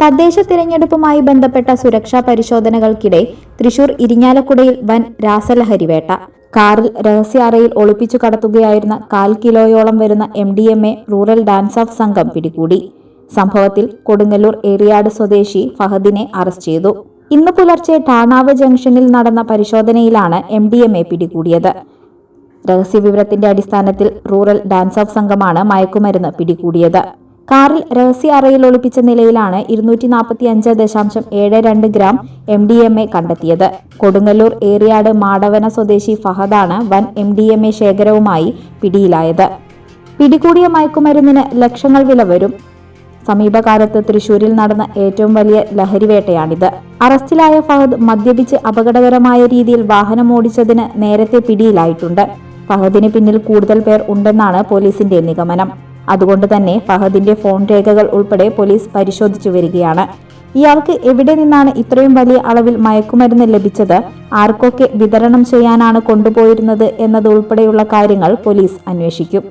തദ്ദേശ തിരഞ്ഞെടുപ്പുമായി ബന്ധപ്പെട്ട സുരക്ഷാ പരിശോധനകൾക്കിടെ തൃശൂർ ഇരിഞ്ഞാലക്കുടയിൽ വൻ രാസലഹരിവേട്ട. കാറിൽ രഹസ്യ അറയിൽ ഒളിപ്പിച്ചു കടത്തുകയായിരുന്ന കാൽ കിലോയോളം വരുന്ന M D M A rural DANSAF സംഘം പിടികൂടി. സംഭവത്തിൽ കൊടുങ്ങല്ലൂർ ഏറിയാട് സ്വദേശി ഫഹദിനെ അറസ്റ്റ് ചെയ്തു. ഇന്ന് പുലർച്ചെ ടാണാവ് ജംഗ്ഷനിൽ നടന്ന പരിശോധനയിലാണ് എം ഡി എം എ പിടികൂടിയത്. രഹസ്യവിവരത്തിന്റെ അടിസ്ഥാനത്തിൽ റൂറൽ ഡാൻസ് ഓഫ് സംഘമാണ് മയക്കുമരുന്ന് പിടികൂടിയത്. കാറിൽ രഹസ്യ അറയിൽ ഒളിപ്പിച്ച നിലയിലാണ് ഇരുന്നൂറ്റി നാൽപ്പത്തി അഞ്ച് ദശാംശം ഏഴ് രണ്ട് gram M D M A കണ്ടെത്തിയത്. കൊടുങ്ങല്ലൂർ ഏറിയാട് മാടവന സ്വദേശി ഫഹദാണ് വൻ എം ഡി എം എ ശേഖരവുമായി പിടിയിലായത്. പിടികൂടിയ മയക്കുമരുന്നിന് ലക്ഷങ്ങൾ വില വരും. സമീപകാലത്ത് തൃശൂരിൽ നടന്ന ഏറ്റവും വലിയ ലഹരിവേട്ടയാണിത്. അറസ്റ്റിലായ ഫഹദ് മദ്യപിച്ച് അപകടകരമായ രീതിയിൽ വാഹനം ഓടിച്ചതിന് നേരത്തെ പിടിയിലായിട്ടുണ്ട്. ഫഹദിന് പിന്നിൽ കൂടുതൽ പേർ ഉണ്ടെന്നാണ് പോലീസിന്റെ നിഗമനം. അതുകൊണ്ട് തന്നെ ഫഹദിന്റെ ഫോൺ രേഖകൾ ഉൾപ്പെടെ പോലീസ് പരിശോധിച്ചു വരികയാണ്. ഇയാൾക്ക് എവിടെ നിന്നാണ് ഇത്രയും വലിയ അളവിൽ മയക്കുമരുന്ന് ലഭിച്ചത്? ആർക്കൊക്കെ വിതരണം ചെയ്യാനാണ് കൊണ്ടുപോയിരുന്നത് എന്നതുൾപ്പെടെയുള്ള കാര്യങ്ങൾ പോലീസ് അന്വേഷിക്കും.